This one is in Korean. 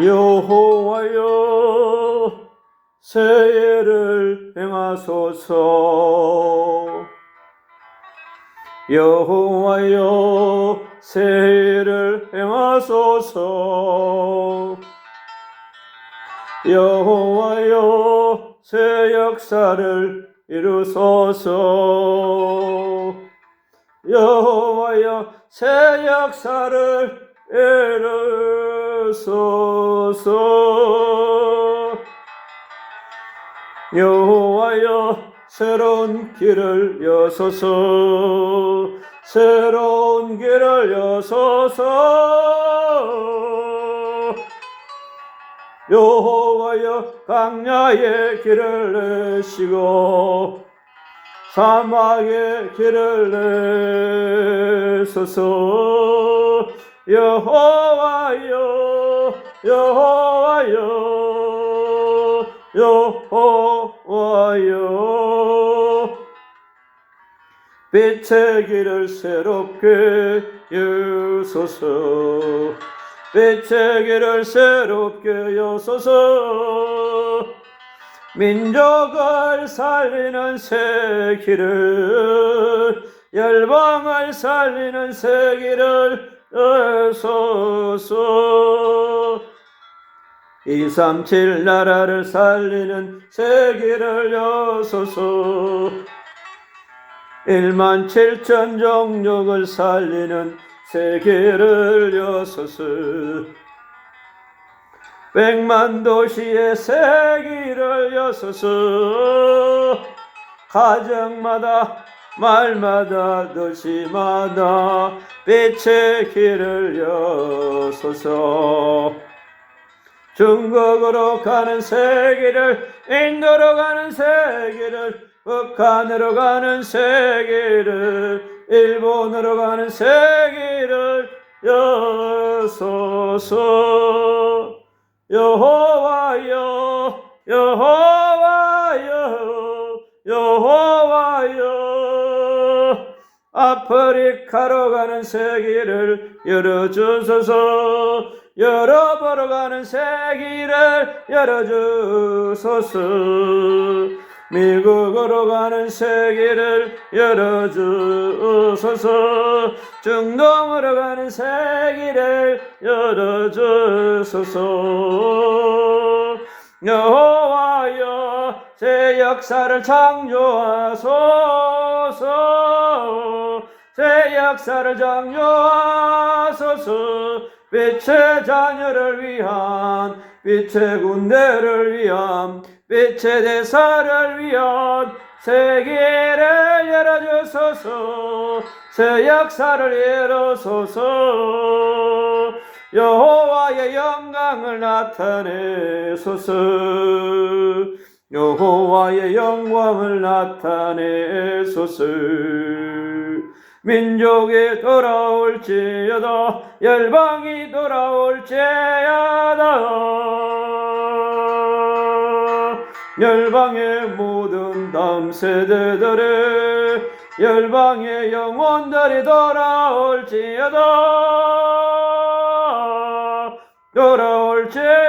여호와여 새해를 행하소서. 여호와여 새해를 행하소서. 여호와여 새 역사를 이루소서. 여호와여 새 역사를 이루 소서. 여호와여 새로운 길을 여소서. 새로운 길을 여소서. 여호와여 강야의 길을 내시고 사막의 길을 내소서. 여호 여호와여 빛의 길을 새롭게 여소서. 빛의 길을 새롭게 여소서. 민족을 살리는 새 길을 열방을 살리는 새 길을 여소서 237 나라를 살리는 새 길을 여소서. 1만 7천 종족을 살리는 새 길을 여소서. 백만 도시의 새 길을 여소서. 가정마다 말마다 도시마다 빛의 길을 여소서 중국으로 가는 새 길을 인도로 가는 새 길을 북한으로 가는 새 길을 일본으로 가는 새 길을 여소서. 여호와여 여호와여 여호와여. 아프리카로 가는 새 길을 열어주소서 유럽으로 가는 새 길을 열어주소서. 미국으로 가는 새 길을 열어주소서. 중동으로 가는 새 길을 열어주소서. 여호와여 새 역사를 창조하소서. 새 역사를 창조하소서 빛의 자녀를 위한 빛의 군대를 위한 빛의 대사를 위한 세계를 열어주소서. 새 역사를 열어소서. 여호와의 영광을 나타내소서. 여호와의 영광을 나타내소서 민족이 돌아올지어다 열방이 돌아올지어다 열방의 모든 다음 세대들의 열방의 영혼들이 돌아올지어다 돌아올지어다